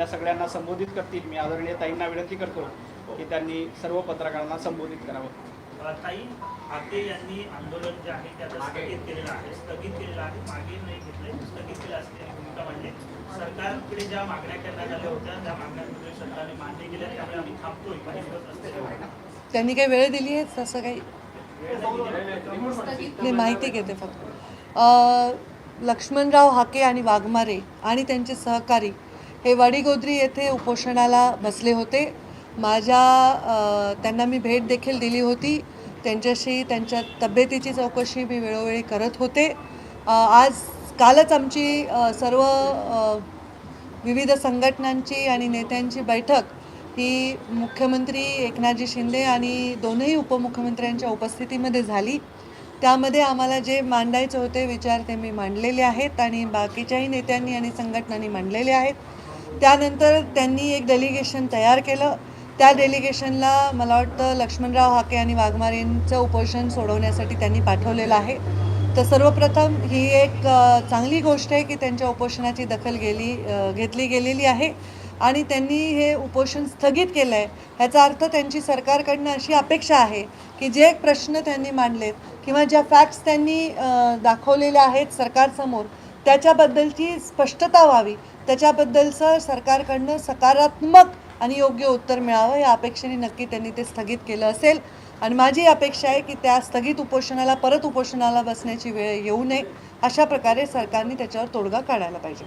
त्या सगळ्यांना संबोधित करतील. मी आदरणीय ताईंना विनंती करतो की त्यांनी सर्व पत्रकारांना संबोधित करावं. ताई हाके यांनी आंदोलन जे आहे ते आता स्थगित केलेलं आहे. स्थगित केलेलं आहे. मागे नाही घेतलंय. स्थगित केलं असल्याची भूमिका मांडली सरकारकडे ज्या मागण्या करण्यात आल्या होत्या त्या मागण्यांमध्ये सरकारने मान्य केल्या. त्यामुळे आम्ही थांबतोय. त्यांनी काही वेळ दिली आहे? तसं काही? नाही माहिती घेते फक्त. अ, लक्ष्मणराव हाके आणि वाघमारे आणि त्यांचे सहकारी हे वडीगोद्री येथे उपोषणाला बसले होते. माझ्या त्यांना मी भेट देखील दिली होती. त्यांच्याशी त्यांच्या तब्येतीची चौकशी मी वेळोवेळी करत होते. आज कालच आमची सर्व विविध संघटनांची आणि नेत्यांची बैठक ही मुख्यमंत्री एकनाथजी शिंदे आणि दोनही उपमुख्यमंत्र्यांच्या उपस्थितीमध्ये झाली. त्यामध्ये आम्हाला जे मांडायचे होते विचार ते मी मांडलेले आहेत आणि बाकीच्याही नेत्यांनी आणि संघटनांनी मांडलेले आहेत. त्यानंतर त्यांनी एक डेलिगेशन तयार केलं. त्या डेलिगेशनला मला वाटतं लक्ष्मणराव हाके आणि वाघमारेंचं उपोषण सोडवण्यासाठी त्यांनी पाठवलेलं आहे. तर सर्वप्रथम ही एक चांगली गोष्ट आहे की त्यांच्या उपोषणाची दखल गेली घेतली गेलेली आहे. आणि त्यांनी हे उपोषण स्थगित केलं आहे ह्याचा अर्थ त्यांची सरकारकडनं अशी अपेक्षा आहे की जे प्रश्न त्यांनी मांडलेत किंवा ज्या फॅक्ट्स त्यांनी दाखवलेल्या आहेत सरकारसमोर त्याच्याबद्दलची स्पष्टता व्हावी. त्याच्याबद्दलचं सरकारकडनं सकारात्मक आणि योग्य उत्तर मिळावं या अपेक्षेने नक्की त्यांनी ते स्थगित केलं असेल. आणि माझी अपेक्षा आहे की त्या स्थगित उपोषणाला परत उपोषणाला बसण्याची वेळ येऊ नये अशा प्रकारे सरकारने त्याच्यावर तोडगा काढायला पाहिजे.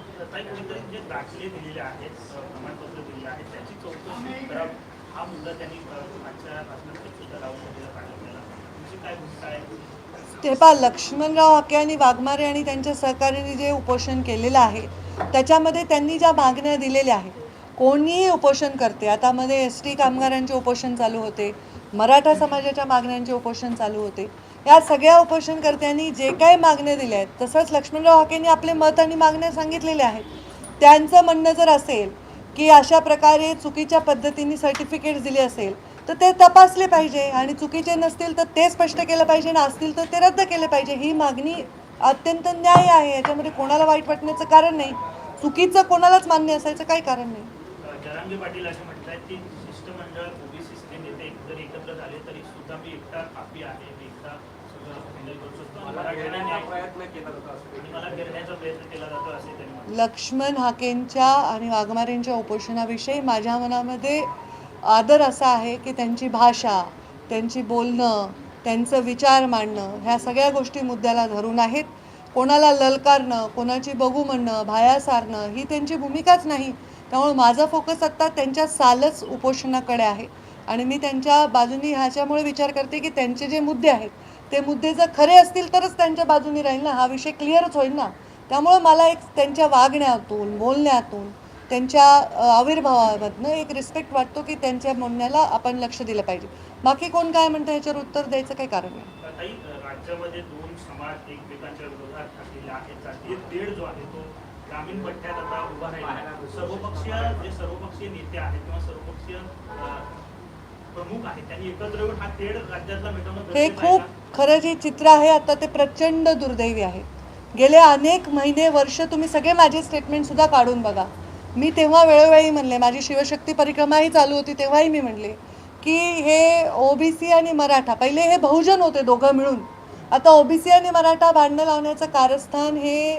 ते पहा लक्ष्मणराव हाके आणि वाघमारे आणि त्यांच्या सहकार्याने जे उपोषण केलेलं आहे त्याच्यामध्ये त्यांनी ज्या मागण्या दिलेल्या आहेत कोणीही उपोषण करते. आता मध्ये एस टी कामगारांचे उपोषण चालू होते मराठा समाजाच्या मागण्यांचे उपोषण चालू होते. या सगळ्या उपोषणकर्त्यांनी जे काही मागण्या दिल्या आहेत तसंच लक्ष्मणराव हाकेंनी आपले मत आणि मागण्या सांगितलेल्या आहेत. त्यांचं म्हणणं जर असेल की अशा प्रकारे चुकीच्या पद्धतीने सर्टिफिकेट्स दिले असेल तर ते तपासले पाहिजे. आणि चुकीचे नसतील तर ते स्पष्ट केलं पाहिजे आणि असतील तर ते रद्द केले पाहिजे. ही मागणी अत्यंत न्याय आहे. याच्यामध्ये कोणाला वाईट वाटण्याचं कारण नाही. चुकीचं कोणालाच मान्य असायचं काही कारण नाही. जरांगे पाटील असे की शिष्टमंडळ नेते जरी एकत्र झाले तरी सुद्धा मी एकटा आहे. मी एकटा. लक्ष्मण हाकेंच्या आणि वाघमारेंच्या उपोषणाविषयी माझ्या मनामध्ये आदर असा आहे की त्यांची भाषा त्यांची बोलणं त्यांचं विचार मांडणं ह्या सगळ्या गोष्टी मुद्द्याला धरून आहेत. कोणाला ललकारणं कोणाची बघू म्हणणं भाया सारणं ही त्यांची भूमिकाच नाही. त्यामुळे माझा फोकस आत्ता त्यांच्या सालच उपोषणाकडे आहे. आणि मी त्यांच्या बाजूनी ह्याच्यामुळे विचार करते की त्यांचे जे मुद्दे आहेत ते मुद्दे जर खरे असतील तरच त्यांच्या बाजूनी राहील ना? हा विषय क्लिअरच होईल ना? त्यामुळं मला एक त्यांच्या वागण्यातून बोलण्यातून त्यांच्या आविर्भावामधनं एक रिस्पेक्ट वाटतो की त्यांच्या म्हणण्याला आपण लक्ष दिलं पाहिजे. बाकी कोण काय म्हणतं ह्याच्यावर उत्तर द्यायचं काही कारण नाही. राज्यामध्ये दोन समाज एकमेकांच्या विरोधात ठाकलेले आहेत. जातीय तेढ जो आहे तो ग्रामीण पट्ट्यात आता उभा राहिला सर्वपक्षीय जे सर्वपक्षीय नेते आहेत किंवा सर्वपक्षीय प्रमुख आहेत त्यांनी एकत्र येऊन हा तेढ राज्यातला मिटवणं हे खूप? खरं जे चित्र आहे आता ते प्रचंड दुर्दैवी आहे. गेले अनेक महिने वर्ष तुम्ही सगळे माझे स्टेटमेंट सुद्धा काढून बघा. मी तेव्हा वेळोवेळी म्हणले माझी शिवशक्ती परिक्रमाही चालू होती तेव्हाही मी म्हणले की हे ओबीसी आणि मराठा पहिले हे बहुजन होते दोघं मिळून. आता ओबीसी आणि मराठा भांडणं लावण्याचं कारस्थान हे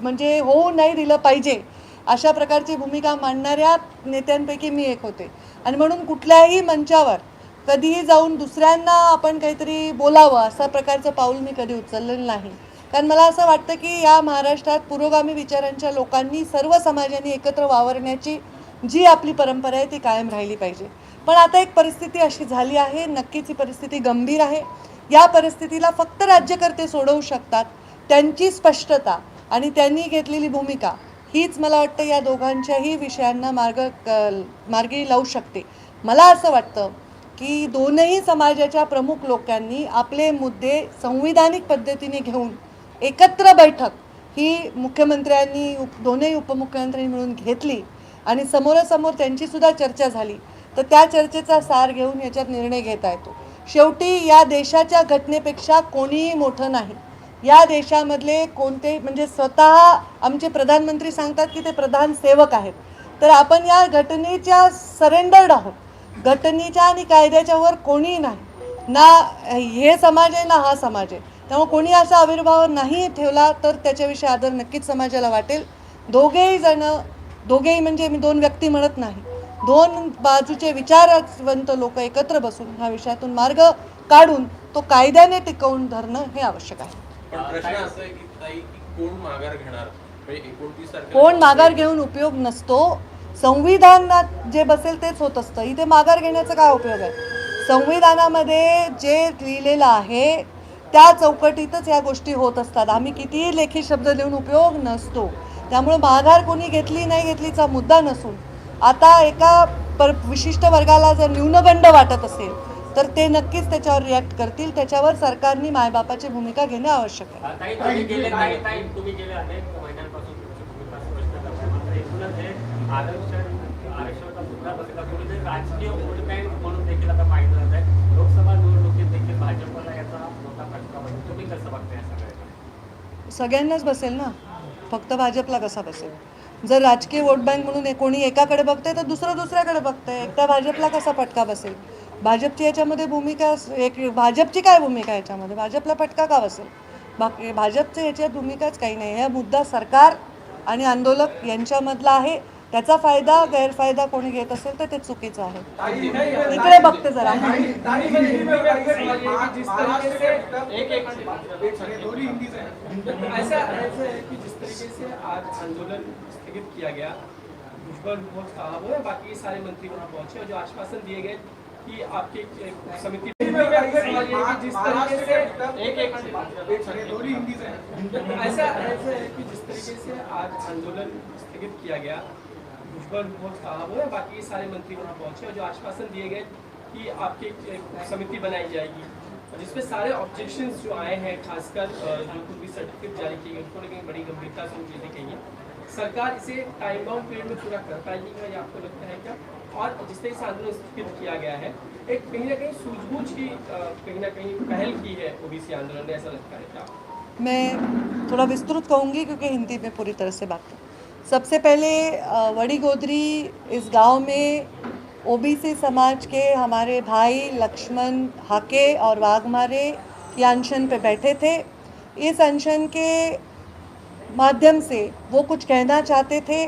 म्हणजे होऊ नाही दिलं पाहिजे अशा प्रकारची भूमिका मांडणाऱ्या नेत्यांपैकी मी एक होते. आणि म्हणून कुठल्याही मंचावर कधीही जाऊन दुसऱ्यांना आपण काहीतरी बोलावं असा प्रकारचं पाऊल मी कधी उचललेलं नाही. कारण मला असं वाटतं की या महाराष्ट्रात पुरोगामी विचारांच्या लोकांनी सर्व समाजांनी एकत्र वावरण्याची जी आपली परंपरा आहे ती कायम राहिली पाहिजे. पण आता एक परिस्थिती अशी झाली आहे नक्कीच ही परिस्थिती गंभीर आहे. या परिस्थितीला फक्त राज्यकर्ते सोडवू शकतात त्यांची स्पष्टता आणि त्यांनी घेतलेली भूमिका हीच मला वाटतं या दोघांच्याही विषयांना मार्ग क- मार्गी लावू शकते. मला असं वाटतं की दोनही समाजाच्या प्रमुख लोकांनी आपले मुद्दे संविधानिक पद्धतीने घेऊन एकत्र बैठक ही मुख्यमंत्र्यांनी उप दोन्ही उपमुख्यमंत्र्यांनी मिळून घेतली आणि समोरासमोर त्यांचीसुद्धा चर्चा झाली. तर त्या चर्चेचा सार घेऊन याच्यात निर्णय घेता येतो. शेवटी या देशाच्या घटनेपेक्षा कोणीही मोठं नाही. या देशामधले कोणते म्हणजे स्वतः आमचे प्रधानमंत्री सांगतात की ते प्रधान सेवक आहेत. तर आपण या घटनेच्या सरेंडर्ड आहोत. घटनेच्या आणि कायद्याच्या वर कोणीही नाही. ना हे समाज आहे ना हा समाज आहे. त्यामुळे कोणी असा आविर्भाव नाही ठेवला तर त्याच्याविषयी आदर नक्कीच समाजाला वाटेल. दोघेही जण दोघेही म्हणजे मी दोन व्यक्ती म्हणत नाही. दोन बाजूचे विचारवंत लोक एकत्र बसून ह्या विषयातून मार्ग काढून तो कायद्याने टिकवून धरणं हे आवश्यक आहे. कोण माघार म्हणजे कोण माघार घेऊन उपयोग नसतो. संविधानात जे बसेल तेच होत असतं. इथे माघार घेण्याचा काय उपयोग आहे? संविधानामध्ये जे लिहिलेलं आहे त्या चौकटीतच या गोष्टी होत असतात. आम्ही कितीही लेखी शब्द लिहून उपयोग नसतो. त्यामुळे माघार कोणी घेतली नाही घेतलीचा मुद्दा नसून आता एका पर विशिष्ट वर्गाला जर न्यूनगंड वाटत असेल तर ते नक्कीच त्याच्यावर रिॲक्ट करतील. त्याच्यावर सरकारने मायबापाची भूमिका घेणे आवश्यक आहे. म्हणजे तुम्ही कसं बघताय सगळ्यांनाच बसेल ना? फक्त भाजपला कसा बसेल? जर राजकीय वोट बँक म्हणून कोणी एकाकडे बघतंय तर दुसरं दुसऱ्याकडे बघतंय. एकटा भाजपला कसा फटका बसेल? भाजपची याच्यामध्ये भूमिका एक भाजपची काय भूमिका याच्यामध्ये? भाजपला फटका का बसेल? बाकी भाजपचं याच्यात भूमिकाच काही नाही. हा मुद्दा सरकार आणि आंदोलक यांच्यामधला आहे. त्याचा फ़ायदा गैरफायदा कोणी घेत असेल तर ते चुकीचं आहे. इकडे बघते जरा. एक एक थोड़ी हिंदी से ऐसा ऐसा है कि जिस तरीके से आज आंदोलन स्थगित किया गया भुजबल बहुत साहब है बाकी सारे मंत्री वहाँ पहुँचे और जो आश्वासन दिए गए कि आपकी समिति जिस तरीके से एक एक ऐसा ऐसा है कि जिस तरीके से आज आंदोलन स्थगित किया गया भुजबल बहुत साहब है। बाकी सारे मंत्री वहाँ पहुँचे और जो आश्वासन दिए गए कि आपकी समिति बनाई जाएगी। जिसमें सारे ऑब्जेक्शन जो आए हैं, खासकर जो कुछ भी सर्टिफिकेट जारी किए गए, उनको लेकर बड़ी गंभीरता से चीज़ें कही हैं सरकार इसे टाइम बाउंड पीरियड में पूरा कर पाएगी क्या ये आपको लगता है क्या? और जिस तरीके से आंदोलन स्थगित किया गया है, एक कहीं ना कहीं सूझबूझ की कहीं ना कहीं पहल की है ओबीसी आंदोलन ने, ऐसा लगता है क्या? मैं थोड़ा विस्तृत कहूँगी, क्योंकि हिंदी में पूरी तरह से बात सबसे पहले वड़ी गोदरी इस गाँव में ओबीसी समाज के हमारे भाई लक्ष्मण हाके और वाघमारे ये अनशन पे बैठे थे। इस अनशन के माध्यम से वो कुछ कहना चाहते थे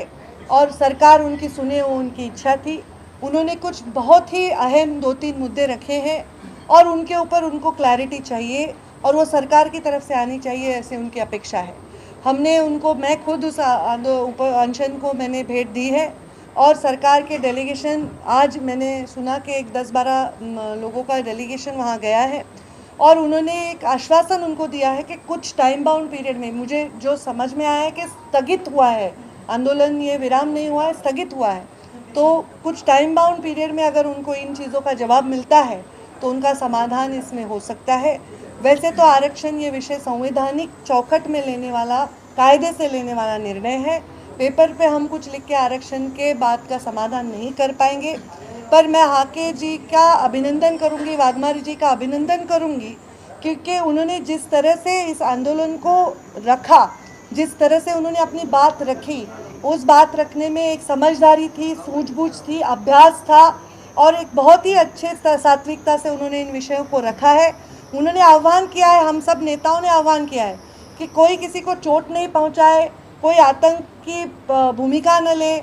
और सरकार उनकी सुने वो उनकी इच्छा थी। उन्होंने कुछ बहुत ही अहम दो तीन मुद्दे रखे हैं और उनके ऊपर उनको क्लैरिटी चाहिए और वो सरकार की तरफ़ से आनी चाहिए ऐसे उनकी अपेक्षा है। हमने उनको, मैं खुद उस अनशन को मैंने भेंट दी है और सरकार के डेलीगेशन आज मैंने सुना कि एक दस बारह लोगों का डेलीगेशन वहाँ गया है और उन्होंने एक आश्वासन उनको दिया है कि कुछ टाइम बाउंड पीरियड में, मुझे जो समझ में आया है कि स्थगित हुआ है, आंदोलन ये विराम नहीं हुआ है, स्थगित हुआ है। तो कुछ टाइम बाउंड पीरियड में अगर उनको इन चीज़ों का जवाब मिलता है तो उनका समाधान इसमें हो सकता है। वैसे तो आरक्षण ये विषय संवैधानिक चौखट में लेने वाला, कायदे से लेने वाला निर्णय है। पेपर पे हम कुछ लिख के आरक्षण के बात का समाधान नहीं कर पाएँगे। पर मैं हाके जी का अभिनंदन करूँगी, वाघमारी जी का अभिनंदन करूँगी, क्योंकि उन्होंने जिस तरह से इस आंदोलन को रखा, जिस तरह से उन्होंने अपनी बात रखी, उस बात रखने में एक समझदारी थी, सूझबूझ थी, अभ्यास था, और एक बहुत ही अच्छे सात्विकता से उन्होंने इन विषयों को रखा है। उन्होंने आह्वान किया है, हम सब नेताओं ने आह्वान किया है कि कोई किसी को चोट नहीं पहुँचाए, कोई आतंक की भूमिका न ले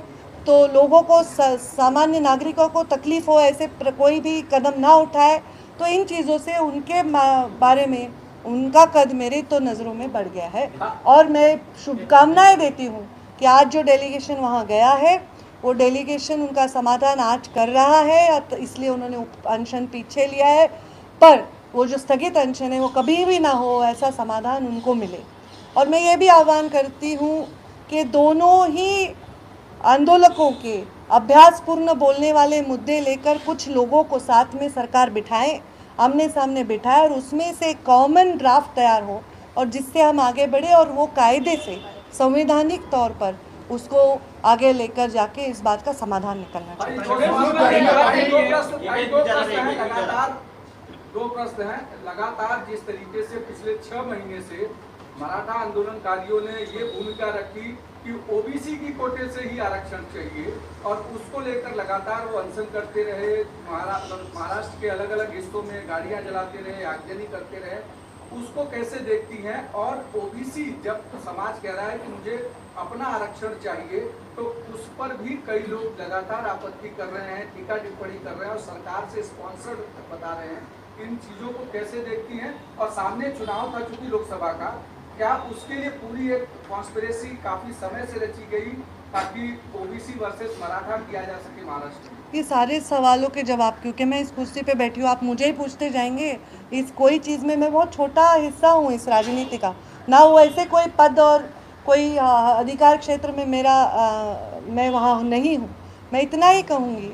तो लोगों को सामान्य नागरिकों को तकलीफ़ हो, ऐसे कोई भी कदम ना उठाए तो इन चीज़ों से उनके बारे में, उनका कद मेरी तो नज़रों में बढ़ गया है। और मैं शुभकामनाएँ देती हूँ कि आज जो डेलीगेशन वहाँ गया है, वो डेलीगेशन उनका समाधान आज कर रहा है इसलिए उन्होंने अनशन पीछे लिया है। पर वो जो स्थगित अनशन है वो कभी भी ना हो ऐसा समाधान उनको मिले और मैं ये भी आह्वान करती हूँ कि दोनों ही आंदोलकों के अभ्यासपूर्ण बोलने वाले मुद्दे लेकर कुछ लोगों को साथ में सरकार बिठाएँ आमने सामने बिठाए और उसमें से कॉमन ड्राफ्ट तैयार हो और जिससे हम आगे बढ़े और वो कायदे से संवैधानिक तौर पर उसको आगे लेकर जाके इस बात का समाधान निकलना चाहिए दो प्रश्न हैं। हैं लगातार जिस तरीके से पिछले छह महीने से मराठा आंदोलनकारियों ने ये भूमिका रखी कि ओबीसी की कोटे से ही आरक्षण चाहिए और उसको लेकर लगातार वो अनशन करते रहे महाराष्ट्र के अलग अलग हिस्सों में गाड़ियाँ जलाते रहे, आगजनी करते रहे, उसको कैसे देखती हैं? और ओबीसी जब समाज कह रहा है कि मुझे अपना आरक्षण चाहिए तो उस पर भी कई लोग लगातार आपत्ति कर रहे हैं, टीका टिप्पणी कर रहे हैं और सरकार से स्पॉन्सर्ड बता रहे हैं। इन चीज़ों को कैसे देखती हैं? और सामने चुनाव था चूँकि लोकसभा का क्या उसके लिए पूरी एक कॉन्स्पिरेसी काफ़ी समय से रची गई ताकि ओबीसी वर्सेस मराठा किया जा सके महाराष्ट्र ये सारे सवालों के जवाब क्योंकि मैं इस कुर्सी पे बैठी हूँ आप मुझे ही पूछते जाएँगे। इस कोई चीज़ में मैं बहुत छोटा हिस्सा हूँ इस राजनीति का। ना वो ऐसे कोई पद और कोई अधिकार क्षेत्र में मेरा आ, मैं वहाँ नहीं हूँ। मैं इतना ही कहूँगी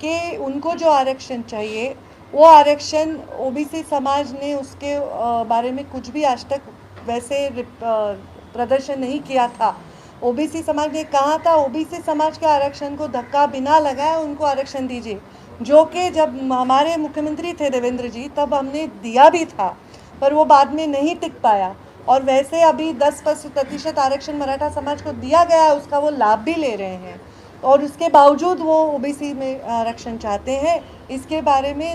कि उनको जो आरक्षण चाहिए वो आरक्षण ओबीसी समाज ने उसके बारे में कुछ भी आज तक वैसे प्रदर्शन नहीं किया था। ओबीसी समाज ने कहा था, ओबीसी समाज के आरक्षण को धक्का बिना लगाए उनको आरक्षण दीजिए। जो कि जब हमारे मुख्यमंत्री थे देवेंद्र जी, तब हमने दिया भी था, पर वो बाद में नहीं टिक पाया। और वैसे अभी 10 प्रतिशत आरक्षण मराठा समाज को दिया गया है, उसका वो लाभ भी ले रहे हैं। और उसके बावजूद वो ओबीसी में आरक्षण चाहते हैं, इसके बारे में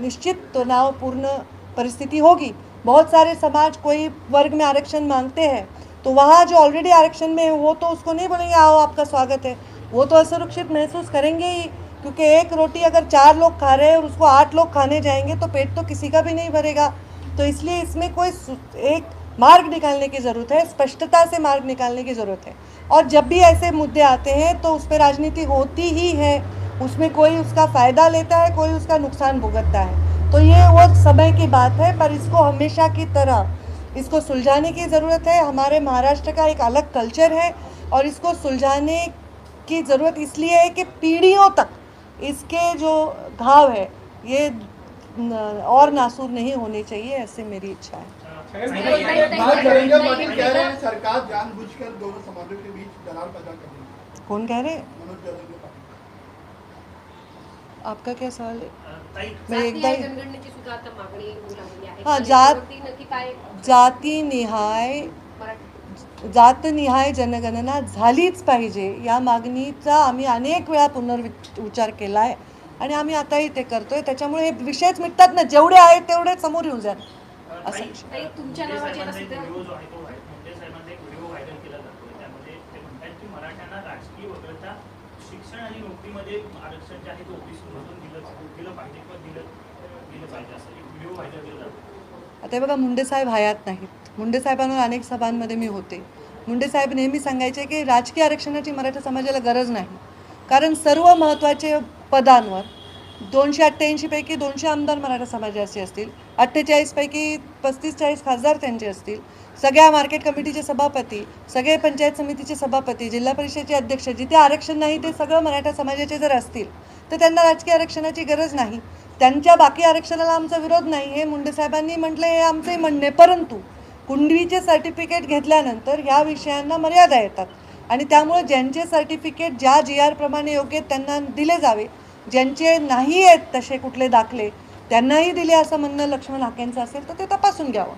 निश्चित तनावपूर्ण परिस्थिति होगी। बहुत सारे समाज कोई वर्ग में आरक्षण मांगते हैं तो वहाँ जो ऑलरेडी आरक्षण में है, वो तो उसको नहीं बोलेंगे, आओ आपका स्वागत है। वो तो असुरक्षित महसूस करेंगे ही, क्योंकि एक रोटी अगर चार लोग खा रहे हैं और उसको आठ लोग खाने जाएँगे तो पेट तो किसी का भी नहीं भरेगा। तो इसलिए इसमें कोई एक मार्ग निकालने की ज़रूरत है, स्पष्टता से मार्ग निकालने की ज़रूरत है। और जब भी ऐसे मुद्दे आते हैं तो उस पर राजनीति होती ही है। उसमें कोई उसका फ़ायदा लेता है, कोई उसका नुकसान भुगतता है। तो ये वो समय की बात है, पर इसको हमेशा की तरह, इसको सुलझाने की ज़रूरत है। हमारे महाराष्ट्र का एक अलग कल्चर है, और इसको सुलझाने की ज़रूरत इसलिए है कि पीढ़ियों तक इसके जो घाव है, ये और नासूर नहीं होने चाहिए, ऐसे मेरी इच्छा है। बात नरेंद्र पाटिल कह रहे हैं सरकार जानबूझकर दोनों समाजों के बीच दरार पैदा कर रही है। कौन कह रहे? हैं आपका क्या सवाल है? जाती आहे. हा, तर जात- जातीनिहाय मराठी जातनिहाय जनगणना झालीच पाहिजे. या मागणीचा आम्ही अनेक वेळा पुनर्विचार केला आहे. आणि आम्ही आताही ते करतोय. त्याच्यामुळे हे विषयच मिटतात ना. जेवढे आहेत तेवढे समोर येऊन जाणार अ, असा तुमच्या नावाचे शिक्षण आणि नोकरीमध्ये आरक्षण जे आहे ते दिलं दिलं पाहिजे दिलं दिलं पाहिजे असं एक व्हिडिओ व्हायरल केला आता हे बघा मुंडे साहेब हयात नाहीत. मुंडे साहेबांवर अनेक सभांमध्ये मी होते. मुंडे साहेब नेहमी सांगायचे की राजकीय आरक्षणाची मराठा समाजाला गरज नाही. कारण सर्व महत्त्वाचे पदांवर दोनशे अठ्ठ्याऐंशीपैकी दोनशे आमदार मराठा समाजाचे असतील. अठ्ठेचाळीसपैकी पस्तीस चाळीस खासदार त्यांचे असतील. सगळ्या मार्केट कमिटीचे सभापती सगळे पंचायत समितीचे सभापती जिल्हा परिषदेचे अध्यक्ष जिथे आरक्षण नाही ते सगळं मराठा समाजाचे जर असतील तर त्यांना राजकीय आरक्षणाची गरज नाही. त्यांच्या बाकी आरक्षणाला आमचा विरोध नाही हे मुंडे साहेबांनी म्हटलं हे आमचंही म्हणणे परंतु कुंडवीचे सर्टिफिकेट घेतल्यानंतर ह्या विषयांना मर्यादा येतात. आणि त्यामुळे ज्यांचे सर्टिफिकेट ज्या जी आर प्रमाणे योग्य आहेत त्यांना दिले जावे. ज्यांचे नाही आहेत तसे कुठले दाखले त्यांनाही दिले असं म्हणणं लक्ष्मण हाकेंचं असेल तर ते तपासून घ्यावं.